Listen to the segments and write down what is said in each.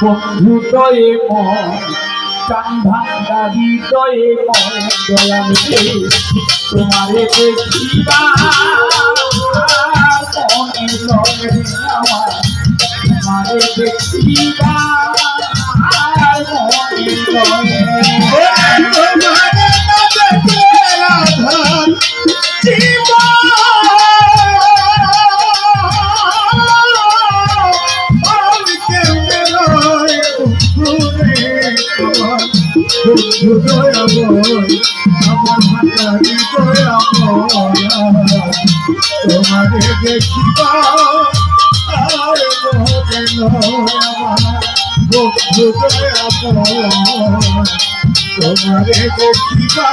বন্ধু দয়ে মন চান ভান্ডারি দয়ে মন দয়ালে তোমারে দেখিবা মনে মনে তোমাকে দেখিবা আর বন্ধু দয়া তোমারে দেখিবা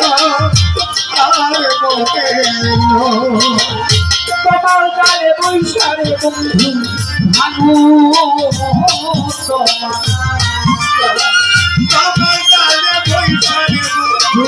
আর মোহে তোমার গায়ে বৈশারে বন্ধু ভানু তোমার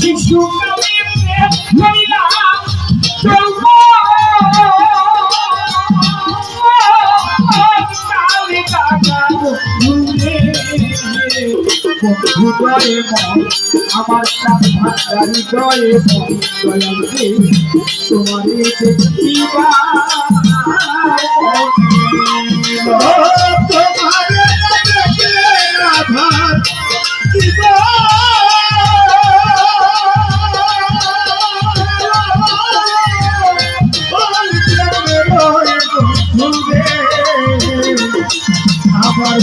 বন্ধু শিশু কালে প্রেম করিয়া চলবো কালে লাগাবো ঘুরে বন্ধু দয়ে মন আমার চাপ ভান্ডারি দয়ে দয়ালে তোমারে দেখিবা ও তোমারে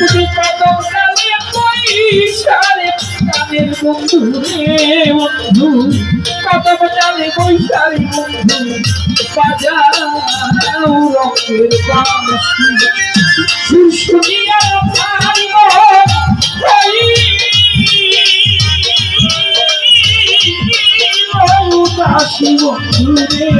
তুমি কদম ডালে বৈশারে প্রাণের বন্ধু রে বন্ধু কদম ডালে বৈশারে বন্ধু বাজাও রঙের বাঁশি রে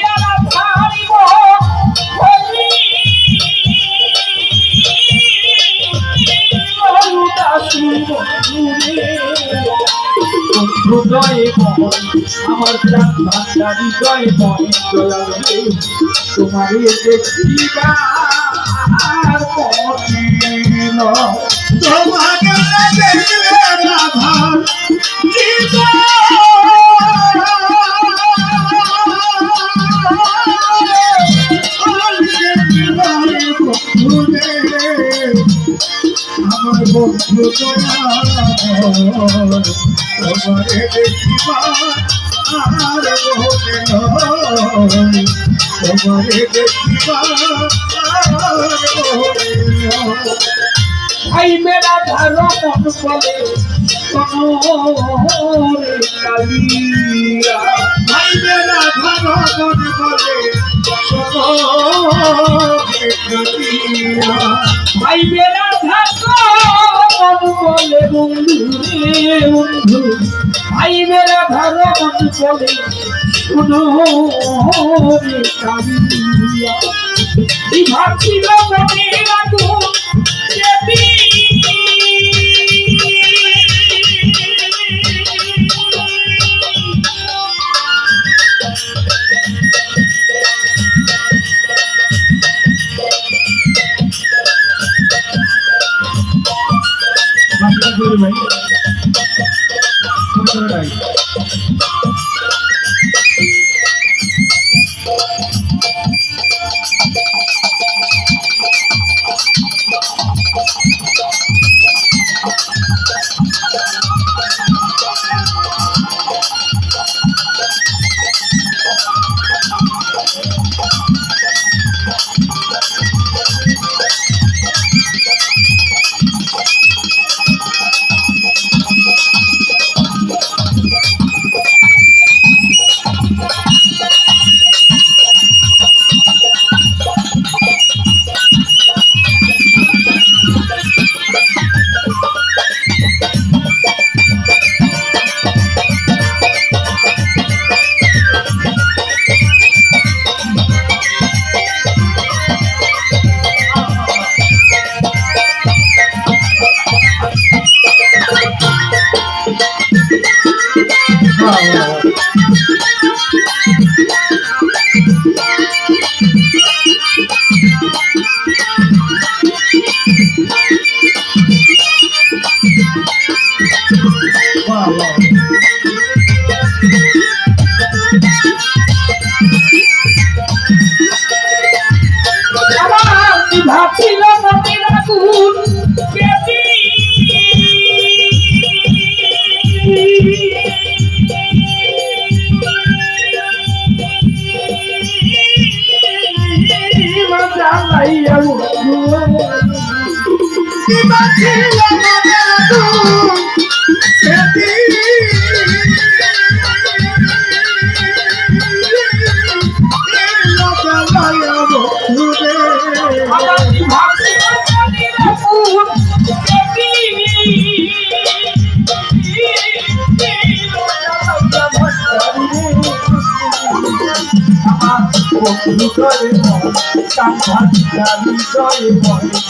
হৃদয়ে মন আমার প্রাণ ভান্ডারি হৃদয়ে মন দয়ালে আমার বন্ধু তোমারে দেখিবা আর মনে নয় তোমারে দেখিবা আর নয় ভাই মেরা ধারো মন বলে? সোনরে কালিয়া। ভাই মেরা ধন মন বলে? শোনো হে কাটিয়া। ভাই মেরা ধারো বলে বন্ধু রে বন্ধু ভাই মেরা ধারো মন বলে শুনো রে কাবিয়া বিভা ছিল মনে রাখো wow. জানাইয়া কিবা নয়। কদম জালে বৈশালে বন্ধু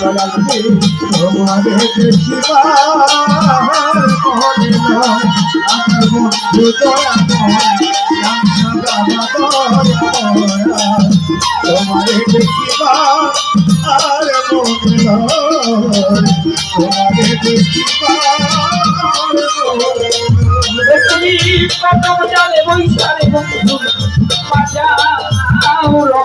বাজাও রক্তের পাখি তুমি কদম জালে বৈশালে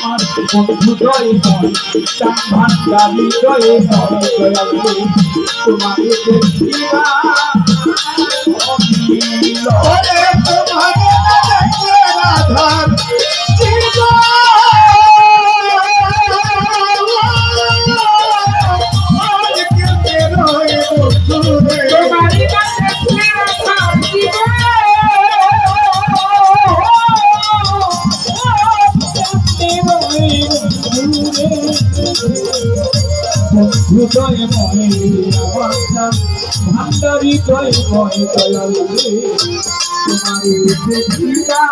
হৃদয়ে মন কান্ধার হৃদয়ে মন জলাবে তোমারে দেখিবা ওরে তোমারে জয় ময় ভান্ডারি জয় ময় দয়াল তোমারে দেখিয়া